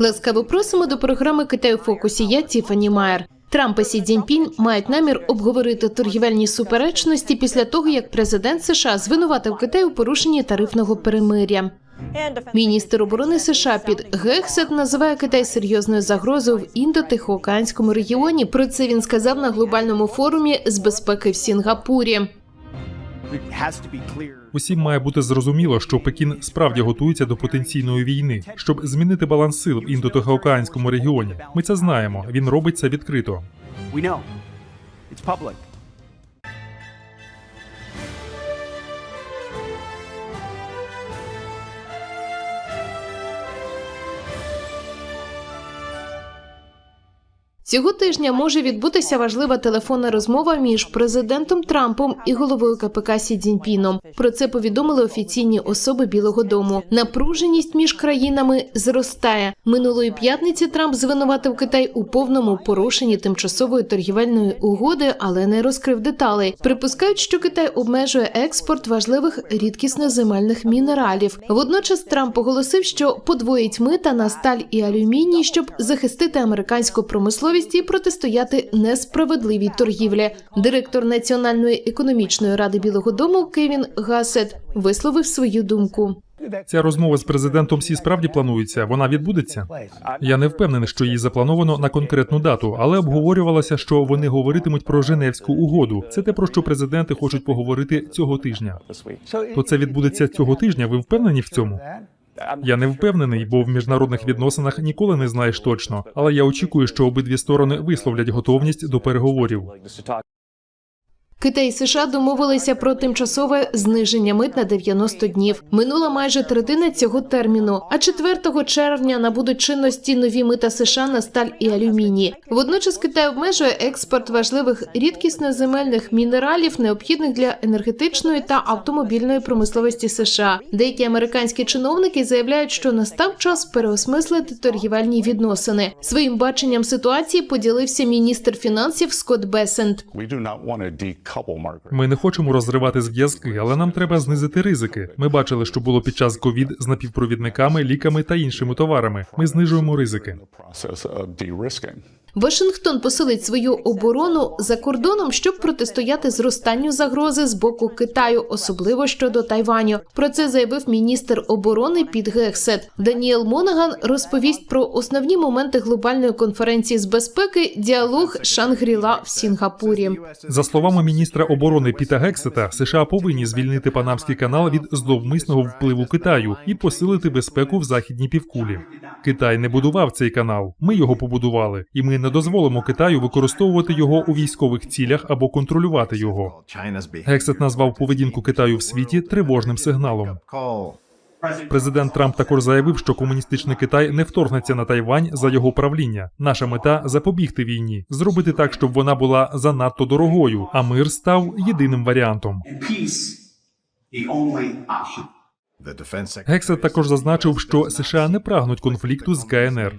Ласкаво просимо до програми Китай у фокусі. Я Тіфані Майер. Трамп і Сі Цзіньпінь мають намір обговорити торгівельні суперечності після того, як президент США звинуватив Китай у порушенні тарифного перемиря. Міністр оборони США під Гексет називає Китай серйозною загрозою в індо-тихоокеанському регіоні. Про це він сказав на глобальному форумі з безпеки в Сінгапурі. Усім має бути зрозуміло, що Пекін справді готується до потенційної війни, щоб змінити баланс сил в індотихоокеанському регіоні. Ми це знаємо. Він робить це відкрито. Цього тижня може відбутися важлива телефонна розмова між президентом Трампом і головою КПК Сі Цзіньпіном. Про це повідомили офіційні особи Білого Дому. Напруженість між країнами зростає. Минулої п'ятниці Трамп звинуватив Китай у повному порушенні тимчасової торгівельної угоди, але не розкрив деталей. Припускають, що Китай обмежує експорт важливих рідкісноземельних мінералів. Водночас Трамп оголосив, що подвоїть мита на сталь і алюміній, щоб захистити американську промисловість і протистояти несправедливій торгівлі. Директор Національної економічної ради Білого Дому Кевін Гасет висловив свою думку. Ця розмова з президентом Сі справді планується. Вона відбудеться. Я не впевнений, що її заплановано на конкретну дату, але обговорювалося, що вони говоритимуть про Женевську угоду. Це те, про що президенти хочуть поговорити цього тижня. То це відбудеться цього тижня. Ви впевнені в цьому? Я не впевнений, бо в міжнародних відносинах ніколи не знаєш точно. Але я очікую, що обидві сторони висловлять готовність до переговорів. Китай і США домовилися про тимчасове зниження мит на 90 днів. Минула майже третина цього терміну. А 4 червня набудуть чинності нові мита США на сталь і алюміній. Водночас Китай обмежує експорт важливих рідкісноземельних мінералів, необхідних для енергетичної та автомобільної промисловості США. Деякі американські чиновники заявляють, що настав час переосмислити торгівельні відносини. Своїм баченням ситуації поділився міністр фінансів Скотт Бесент. Ми не хочемо розривати зв'язки, але нам треба знизити ризики. Ми бачили, що було під час ковід з напівпровідниками, ліками та іншими товарами. Ми знижуємо ризики. Вашингтон посилить свою оборону за кордоном, щоб протистояти зростанню загрози з боку Китаю, особливо щодо Тайваню. Про це заявив міністр оборони під Гексет. Даніел Монаган розповість про основні моменти глобальної конференції з безпеки діалог Шангріла в Сінгапурі. За словами міністра оборони Піта Гексета, США повинні звільнити Панамський канал від зловмисного впливу Китаю і посилити безпеку в західній півкулі. Китай не будував цей канал. Ми його побудували, і ми не дозволимо Китаю використовувати його у військових цілях або контролювати його. Гексет назвав поведінку Китаю в світі тривожним сигналом. Президент Трамп також заявив, що комуністичний Китай не вторгнеться на Тайвань за його правління. Наша мета запобігти війні, зробити так, щоб вона була занадто дорогою, а мир став єдиним варіантом. Гексет також зазначив, що США не прагнуть конфлікту з КНР,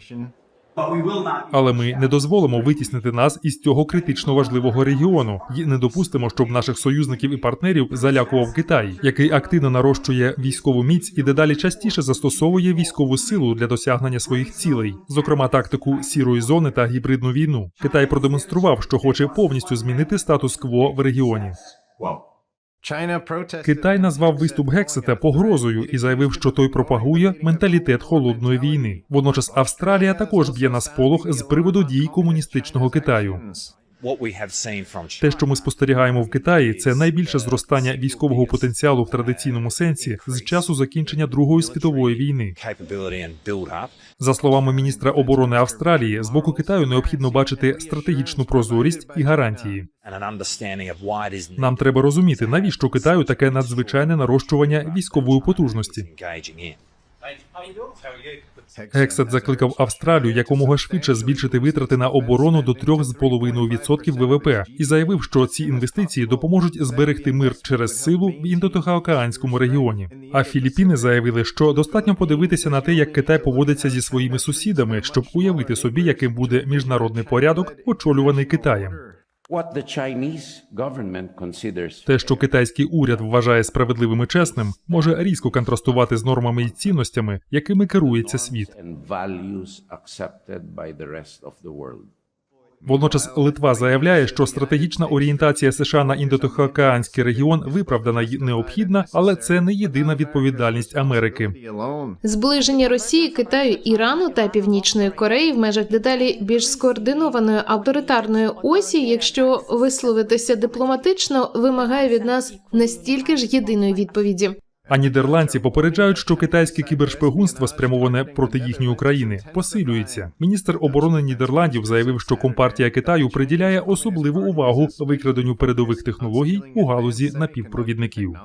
Але ми не дозволимо витіснити нас із цього критично важливого регіону і не допустимо, щоб наших союзників і партнерів залякував Китай, який активно нарощує військову міць і дедалі частіше застосовує військову силу для досягнення своїх цілей, зокрема тактику сірої зони та гібридну війну. Китай продемонстрував, що хоче повністю змінити статус-кво в регіоні. Китай назвав виступ Гексета погрозою і заявив, що той пропагує менталітет холодної війни. Водночас Австралія також б'є на сполох з приводу дій комуністичного Китаю. Те, що ми спостерігаємо в Китаї, це найбільше зростання військового потенціалу в традиційному сенсі з часу закінчення Другої світової війни. За словами міністра оборони Австралії, з боку Китаю необхідно бачити стратегічну прозорість і гарантії. Нам треба розуміти, навіщо Китаю таке надзвичайне нарощування військової потужності. Гексет закликав Австралію якомога швидше збільшити витрати на оборону до 3,5% ВВП і заявив, що ці інвестиції допоможуть зберегти мир через силу в індотихоокеанському регіоні. А Філіппіни заявили, що достатньо подивитися на те, як Китай поводиться зі своїми сусідами, щоб уявити собі, яким буде міжнародний порядок, очолюваний Китаєм. Те, що китайський уряд вважає справедливим і чесним, може різко контрастувати з нормами і цінностями, якими керується світ. Водночас Литва заявляє, що стратегічна орієнтація США на індотихоокеанський регіон виправдана й необхідна, але це не єдина відповідальність Америки. Зближення Росії, Китаю, Ірану та Північної Кореї в межах дедалі більш скоординованої авторитарної осі, якщо висловитися дипломатично, вимагає від нас настільки ж єдиної відповіді. А нідерландці попереджають, що китайське кібершпигунство, спрямоване проти їхньої України, посилюється. Міністр оборони Нідерландів заявив, що компартія Китаю приділяє особливу увагу викраденню передових технологій у галузі напівпровідників.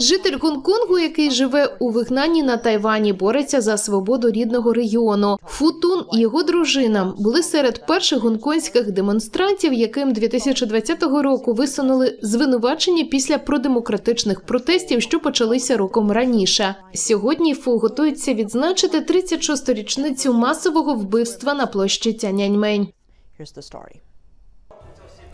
Житель Гонконгу, який живе у вигнанні на Тайвані, бореться за свободу рідного регіону. Футун і його дружина були серед перших гонконгських демонстрантів, яким 2020 року висунули звинувачення після продемократичних протестів, що почалися роком раніше. Сьогодні Фу готується відзначити 36-ту річницю масового вбивства на площі Тяньаньмень.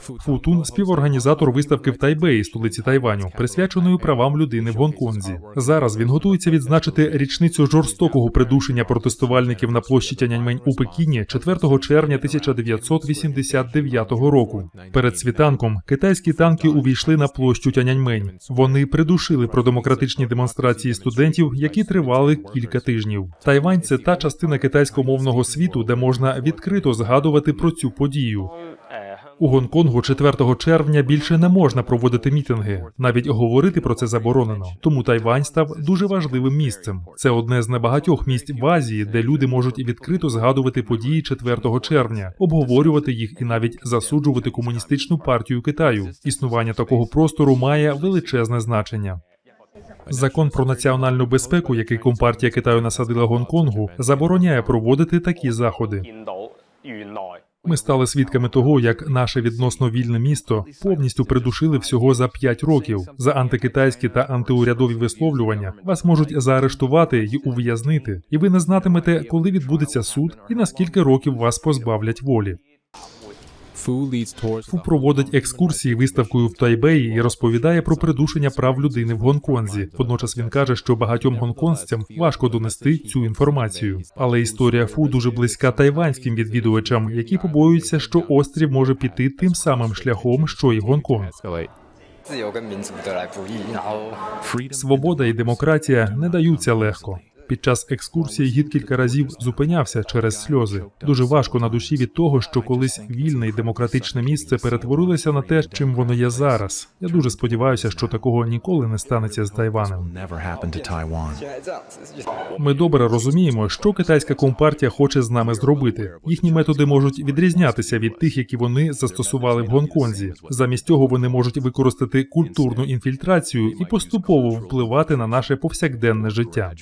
Футун співорганізатор виставки в Тайбеї, столиці Тайваню, присвяченої правам людини в Гонконзі. Зараз він готується відзначити річницю жорстокого придушення протестувальників на площі Тяньаньмень у Пекіні 4 червня 1989 року. Перед світанком китайські танки увійшли на площу Тяньаньмень. Вони придушили продемократичні демонстрації студентів, які тривали кілька тижнів. Тайвань це та частина китайськомовного світу, де можна відкрито згадувати про цю подію. У Гонконгу 4 червня більше не можна проводити мітинги. Навіть говорити про це заборонено. Тому Тайвань став дуже важливим місцем. Це одне з небагатьох місць в Азії, де люди можуть відкрито згадувати події 4 червня, обговорювати їх і навіть засуджувати комуністичну партію Китаю. Існування такого простору має величезне значення. Закон про національну безпеку, який компартія Китаю насадила Гонконгу, забороняє проводити такі заходи. Ми стали свідками того, як наше відносно вільне місто повністю придушили всього за 5 років за антикитайські та антиурядові висловлювання. Вас можуть заарештувати і ув'язнити, і ви не знатимете, коли відбудеться суд і на скільки років вас позбавлять волі. Фу проводить екскурсії виставкою в Тайбеї і розповідає про придушення прав людини в Гонконзі. Водночас він каже, що багатьом гонконгцям важко донести цю інформацію. Але історія фу дуже близька тайванським відвідувачам, які побоюються, що острів може піти тим самим шляхом, що й Гонконг. Свобода і демократія не даються легко. Під час екскурсії гід кілька разів зупинявся через сльози. Дуже важко на душі від того, що колись вільне і демократичне місце перетворилося на те, чим воно є зараз. Я дуже сподіваюся, що такого ніколи не станеться з Тайванем. Ми добре розуміємо, що китайська компартія хоче з нами зробити. Їхні методи можуть відрізнятися від тих, які вони застосували в Гонконзі. Замість цього вони можуть використати культурну інфільтрацію і поступово впливати на наше повсякденне життя.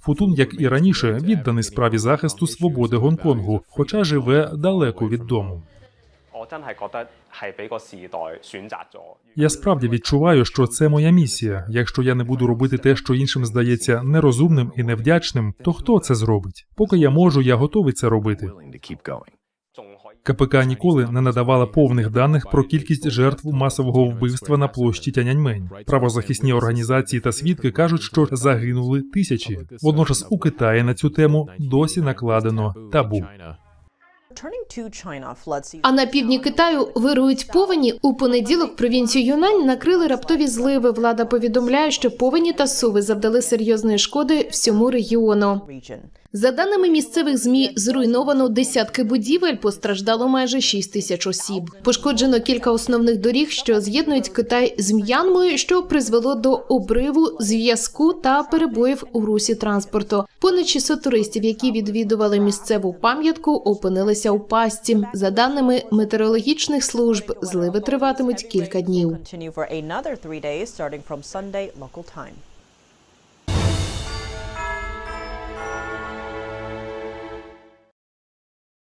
Футун, як і раніше, відданий справі захисту свободи Гонконгу, хоча живе далеко від дому. Я справді відчуваю, що це моя місія. Якщо я не буду робити те, що іншим здається нерозумним і невдячним, то хто це зробить? Поки я можу, я готовий це робити. КПК ніколи не надавала повних даних про кількість жертв масового вбивства на площі Тяньаньмень. Правозахисні організації та свідки кажуть, що загинули тисячі. Водночас у Китаї на цю тему досі накладено табу. А на півдні Китаю вирують повені. У понеділок провінцію Юнань накрили раптові зливи. Влада повідомляє, що повені та суви завдали серйозної шкоди всьому регіону. За даними місцевих змі, зруйновано десятки будівель, постраждало майже 6 тисяч осіб. Пошкоджено кілька основних доріг, що з'єднують Китай з М'янмою, що призвело до обриву зв'язку та перебоїв у русі транспорту. Понад 600 туристів, які відвідували місцеву пам'ятку, опинилися у пастці. За даними метеорологічних служб, зливи триватимуть кілька днів.